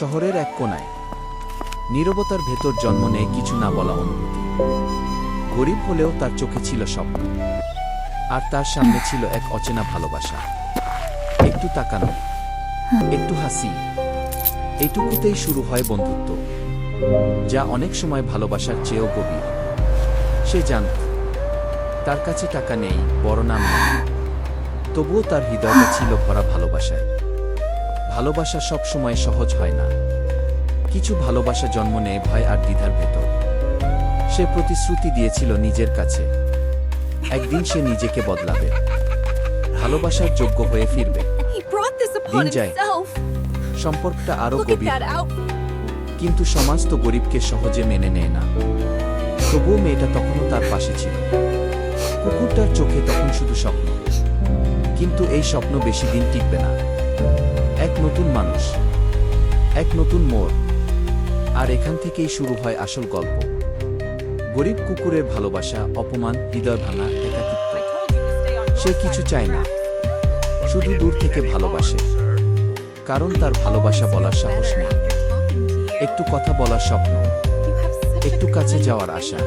শহরের এক কোনায় নীরবতার ভেতর জন্ম নেয় কিছু না বলা অনুভূতি। গরিব হলেও তার চোখে ছিল স্বপ্ন। আর তার সামনে ছিল এক অচেনা ভালোবাসা। একটু তাকানো, একটু হাসি। এইটুকুতেই শুরু হয় বন্ধুত্ব, যা অনেক সময় ভালোবাসার চেয়েও গভীর। সে জানত তার কাছে টাকা নেই, বড় নাম নেই। তবুও তার হৃদয়টা ছিল ভরা ভালোবাসায়। ভালোবাসা সব সময় সহজ হয় না। কিছু ভালোবাসা জন্ম নেয় ভয় আর দ্বিধার ভেতর। সে প্রতিশ্রুতি দিয়েছিল নিজের কাছে। একদিন সে নিজেকে বদলাবে। ভালোবাসার যোগ্য হয়ে ফিরবে। Ninja. himself. সম্পর্কটা আরও গভীর। কিন্তু সমাজ তো গরিবকে সহজে মেনে নেয় না। তবুও মেয়েটা তখনও তার পাশে ছিল। কুকুরটার চোখে তখন শুধু স্বপ্ন। কিন্তু এই স্বপ্ন বেশি দিন টিকবে না। এক নতুন মানুষ, এক নতুন মোড়, আর এখান থেকেই শুরু হয় আসল গল্প। গরিব কুকুরের ভালোবাসা, অপমান, হৃদয় ভাঙা একাকিত্ব। সে কিছু চায় না, শুধু দূর থেকে ভালোবাসে। কারণ তার ভালোবাসা বলার সাহস নেই। একটু কথা বলার স্বপ্ন, একটু কাছে যাওয়ার আশা।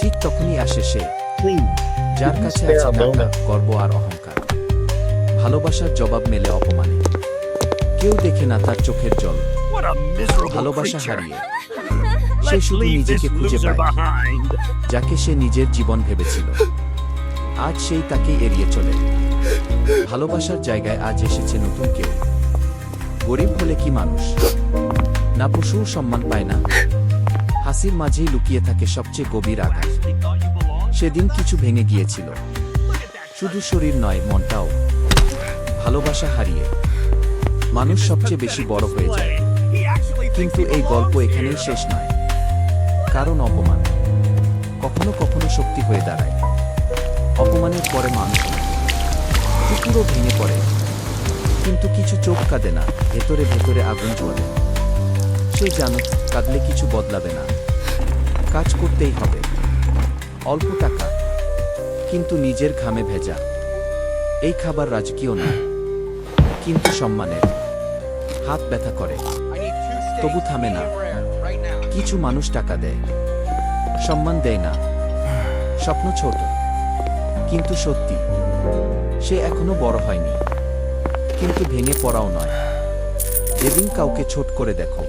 ঠিক তখনই আসে সে, যার কাছে আছে গর্ব আর অহংকার। ভালোবাসার জবাব মেলে অপমানে। কেউ দেখে না তার চোখের জল। ভালোবাসা হারিয়ে। সে শুধু নিজেকে খুঁজে পায়। যাকে সে নিজের জীবন ভেবেছিল। আজ সেই তাকেই এড়িয়ে চলে। ভালোবাসার জায়গায় আজ এসেছে নতুন কেউ। গরিব হলে কি মানুষ? না পশুও সম্মান পায় না। হাসির মাঝেই লুকিয়ে থাকে সবচেয়ে গভীর আঘাত. সেদিন কিছু ভেঙে গিয়েছিল. শুধু শরীর নয় মনটাও। ভালোবাসা হারিয়ে মানুষ সবচেয়ে বেশি বড় হয়ে যায়। কিন্তু এই গল্প এখানেই শেষ নয়। কারণ অপমান। কখনো কখনো শক্তি হয়ে দাঁড়ায়। অপমানের পরে মানুষ। কুকুরও ভেঙে পড়ে। কিন্তু কিছু চোখ কাঁদে না, ভেতরে ভেতরে আগুন জ্বলে। সে জানো, কাঁদলে কিছু বদলাবে না। কাজ করতেই হবে। অল্প টাকা, কিন্তু নিজের ঘামে ভেজা। এই খাবার রাজকীয় নয়। কিন্তু সম্মানের হাত ব্যথা করে। তবু থামে না। কিছু মানুষ টাকা দেয়। সম্মান দেয় না। স্বপ্ন ছোট, কিন্তু সত্যি। সে এখনও বড় হয়নি, কিন্তু ভেঙে পড়াও নয়। যেদিন কাউকে ছোট করে দেখো,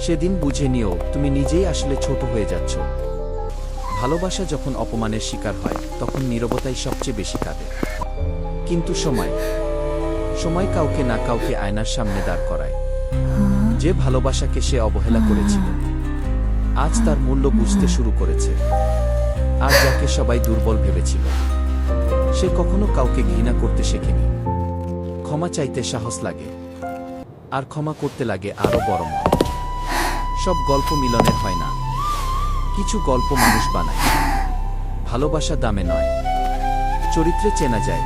সেদিন বুঝে নিও তুমি নিজেই আসলে ছোট হয়ে যাচ্ছ। ভালোবাসা যখন অপমানের শিকার হয়, তখন নীরবতাই সবচেয়ে বেশি কাঁদে। কিন্তু সময় সময় কাউকে না কাউকে আয়নার সামনে দাঁড় করায়। যে ভালোবাসাকে সে অবহেলা করেছিল, আজ তার মূল্য বুঝতে শুরু করেছে। আর যাকে সবাই দুর্বল ভেবেছিল, সে কখনো কাউকে ঘৃণা করতে শেখেনি। ক্ষমা চাইতে সাহস লাগে, আর ক্ষমা করতে লাগে আরও বড় মন। সব গল্প মিলনের হয় না, কিছু গল্প মানুষ বানায়। ভালোবাসা দামে নয়, চরিত্রে চেনা যায়।